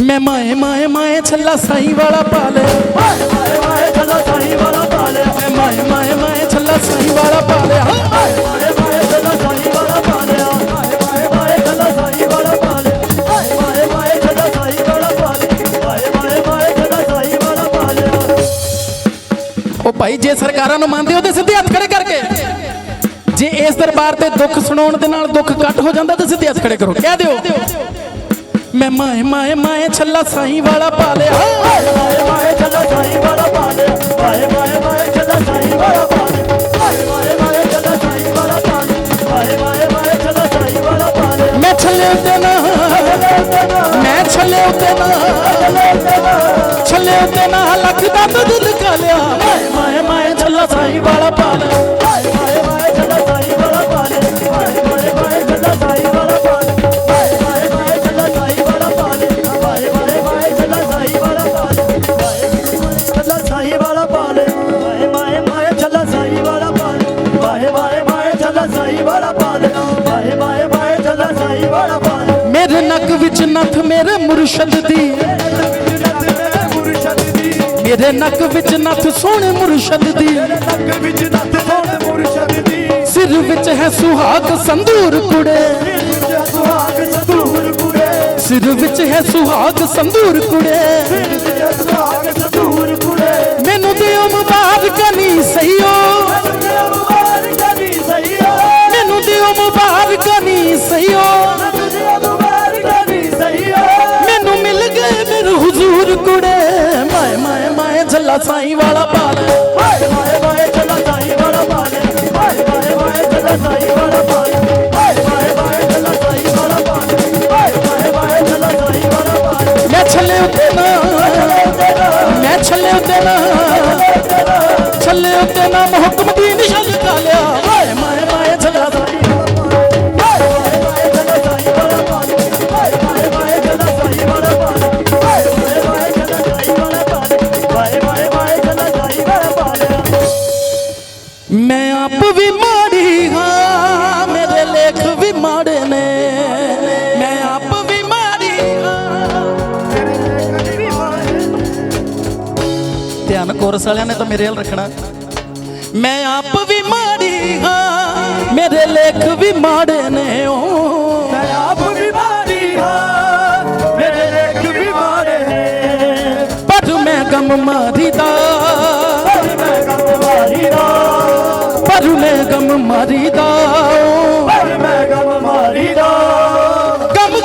ਮੈਂ ਮਾਏ ਮਾਏ ਮਾਏ ਛੱਲਾ ਸਾਈ ਵਾਲਾ ਪਾ ਲਿਆ ਹਾਏ ਹਾਏ ਹਾਏ ਸਾਈ ਵਾਲਾ ਪਾ ਲਿਆ ਮੈਂ ਮਾਏ ਮਾਏ ਮਾਏ ਛੱਲਾ ਸਾਈ ਵਾਲਾ ਪਾ ਲਿਆ ਹਾਏ ਹਾਏ ਹਾਏ ਚੱਲਾ ਸਾਈ ਵਾਲਾ ਪਾ ਲਿਆ ਉਹ ਭਾਈ, ਜੇ ਸਰਕਾਰਾਂ ਨੂੰ ਮੰਨਦੇ ਹੋ ਤੇ ਸਿੱਧੇ ਹੱਥ ਖੜੇ ਕਰਕੇ। ਜੇ ਇਸ ਦਰਬਾਰ ਤੇ ਦੁੱਖ ਸੁਣਾਉਣ ਦੇ ਨਾਲ ਦੁੱਖ ਕੱਟ ਹੋ ਜਾਂਦਾ ਤਾਂ ਸਿੱਧੇ ਹੱਥ ਖੜੇ ਕਰੋ। ਕਹਿ ਦਿਓ। ਮੈਂ ਮਾਏ ਮਾਏ ਮਾਏ ਛੱਲਾ ਸਾਈ ਵਾਲਾ ਪਾ ਲਿਆ ਮਾਏ ਹਾਏ ਹਾਏ ਚੱਲਾ ਸਾਈ ਵਾਲਾ ਪਾ ਲਿਆ ਹਾਏ ਹਾਏ ਹਾਏ ਚੱਲਾ ਸਾਈ ਵਾਲਾ ਪਾ ਲਿਆ ਹਾਏ ਹਾਏ ਹਾਏ ਚੱਲਾ ਸਾਈ ਵਾਲਾ ਪਾ ਲਿਆ ਹਾਏ ਹਾਏ ਹਾਏ ਚੱਲਾ ਸਾਈ ਵਾਲਾ ਪਾ ਲਿਆ ਮੈਂ ਛੱਲੇ ਉੱਤੇ ਨਾ, ਮੈਂ ਛੱਲੇ ਉੱਤੇ ਨਾ, ਛੱਲੇ ਉੱਤੇ ਨਾ ਲੱਖ ਦਾ ਦੁੱਧ ਲਗਾ ਲਿਆ ਮਾਏ ਮਾਏ ਮਾਏ ਛੱਲਾ ਸਾਈ ਵਾਲਾ ਪਾ ਲਿਆ ਚੱਲਾ ਸਾਈ ਵਾਲਾ ਚੱਲਾ ਸਾਈ ਵਾਲਾ ਮੇਰੇ ਨੱਕ ਵਿੱਚ ਨੱਥ ਮੇਰੇ ਮੁਰਸ਼ਦ ਦੀ। ਮੇਰੇ ਨੱਕ ਵਿੱਚ ਨੱਥ ਸੋਹਣੇ ਮੁਰਸ਼ਦ ਦੀ। ਨੱਕ ਵਿੱਚ ਨੱਥ ਸੋਹਣੇ ਮੁਰਸ਼ਦ ਦੀ ਸਿਰ ਵਿੱਚ ਹੈ ਸੁਹਾਗ ਸੰਦੂਰ ਕੁੜੇ। ਸੁਹਾਗ ਸਤੂਰ ਕੁੜੇ ਸਿਰ ਵਿੱਚ ਹੈ ਸੁਹਾਗ ਸੰਦੂਰ ਕੁੜੇ। ਮੈਨੂੰ ਦਿਓ ਮੁਬਾਰਕ ਨਹੀਂ ਸਈਓ ਮਾਏ ਸਾਈ ਵਾਲਾ ਪਾ ਹਾਏ ਹਾਏ ਹਾਏ, ਚੱਲਾ ਸਾਈ ਵਾਲਾ ਪਾਲੇ। ਹਾਏ ਹਾਏ ਹਾਏ, ਚੱਲਾ ਸਾਈ ਵਾਲਾ ਪਾਲੇ। ਹਾਏ ਹਾਏ ਹਾਏ, ਚੱਲਾ ਸਾਈ ਵਾਲਾ ਪਾਲੇ। ਹਾਏ ਹਾਏ ਹਾਏ, ਚੱਲਾ ਸਾਈ ਵਾਲਾ ਪਾਲੇ। ਮੈਂ ਛੱਲੇ ਉੱਤੇ ਨਾ। ਮੈਂ ਛੱਲੇ ਉੱਤੇ ਨਾ। ਛੱਲੇ ਉੱਤੇ ਨਾ। ਹੁਕਮ ਦੀ ਨਿਸ਼ਾਨ ਲਗਾ ਲਿਆ। ਕੋਰਸ ਵਾਲਿਆਂ ਨੇ ਤਾਂ ਮੇਰੇ ਹਾਲ ਰੱਖਣਾ। ਮੈਂ ਆਪ ਵੀ ਮਾੜੀ ਹਾਂ ਮੇਰੇ ਲੇਖ ਵੀ ਮਾੜੇ ਨੇ ਓ ਮੈਂ ਆਪ ਵੀ ਮਾੜੀ ਹਾਂ ਮੇਰੇ ਲੇਖ ਵੀ ਮਾੜੇ ਨੇ। ਪਰ ਮੈਂ ਗਮ ਮਾਰੀਦਾ ਪਰ ਮੈਂ ਗਮ ਮਾਰੀਦਾ ਪਰ ਮੈਂ ਗਮ ਮਾਰੀਦਾ ਪਰ ਮੈਂ ਗਮ ਮਾਰੀਦਾ ਗਮ